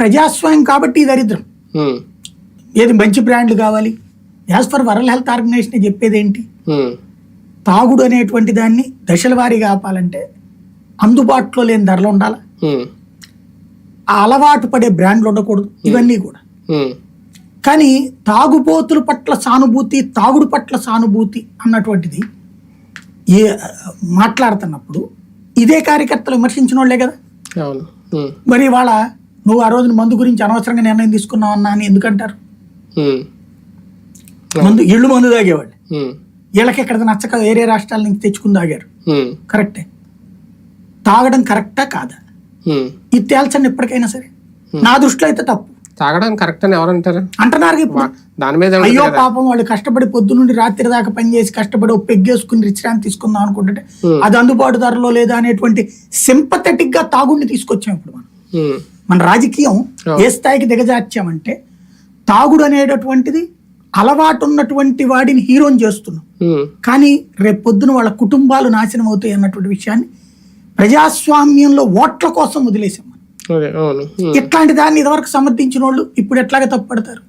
ప్రజాస్వామ్యం కాబట్టి దరిద్రం. ఏది మంచి బ్రాండ్లు కావాలి? As per World Health Organization చెప్పేది ఏంటి? తాగుడు అనేటువంటి దాన్ని దశల వారీగా ఆపాలంటే అందుబాటులో లేని ధరలు ఉండాలి? ఆ అలవాటు పడే బ్రాండ్లు ఉండకూడదు. ఇవన్నీ కూడా. కానీ తాగుబోతుల పట్ల సానుభూతి తాగుడు పట్ల సానుభూతి అన్నటువంటిది ఏ మాట్లాడుతున్నప్పుడు ఇదే కార్యకర్తలు విమర్శించిన వాళ్ళే కదా మరి వాళ్ళ నువ్వు ఆ రోజున మందు గురించి అనవసరంగా నిర్ణయం తీసుకున్నావు అన్నా అని ఎందుకంటారు? మందు ఇళ్ళు మందు తాగేవాళ్ళు. వీళ్ళకి ఎక్కడ నచ్చక వేరే రాష్ట్రాల నుంచి తెచ్చుకుని తాగారు. కరెక్టే. తాగడం కరెక్టా కాదా. ఇది తేల్చండి ఎప్పటికైనా సరే. నా దృష్టిలో అయితే తప్పు. తాగడం కరెక్ట్ అని ఎవరంటారు? అంటున్నారు దాని మీద అయ్యో. పాపం వాళ్ళు కష్టపడి పొద్దు నుండి రాత్రి దాకా పనిచేసి కష్టపడి పెగ్గేసుకుని విశ్రాంతి తీసుకుందాం అనుకుంటుంటే Hmm. అది అందుబాటు ధరలో లేదా అనేటువంటి సింపథెటిక్గా తాగుడిని తీసుకొచ్చాం ఇప్పుడు మనం. మన రాజకీయం. ఏ స్థాయికి దిగజార్చామంటే తాగుడు అనేటటువంటిది అలవాటు ఉన్నటువంటి వాడిని హీరోని చేస్తున్నాం. కానీ రేపు పొద్దున వాళ్ళ కుటుంబాలు నాశనం అవుతాయి అన్నటువంటి విషయాన్ని ప్రజాస్వామ్యంలో ఓట్ల కోసం వదిలేసాం ఇట్లాంటి దాన్ని ఇదివరకు సమర్థించిన వాళ్ళు ఇప్పుడు ఎట్లాగే తప్పుపడతారు?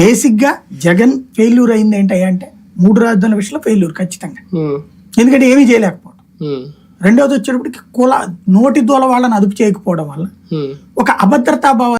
బేసిక్గా జగన్ ఫెయిల్యూర్ అయింది ఏంటయ్యా అంటే మూడు రాజధానుల విషయంలో ఫెయిల్యూర్ ఖచ్చితంగా. ఎందుకంటే ఏమీ చేయలేకపోవడం ఉమ్, రెండవది వచ్చేటప్పటికి కుల నోటి దూల వాళ్ళని అదుపు చేయకపోవడం వల్ల. ఒక అభద్రతా భావం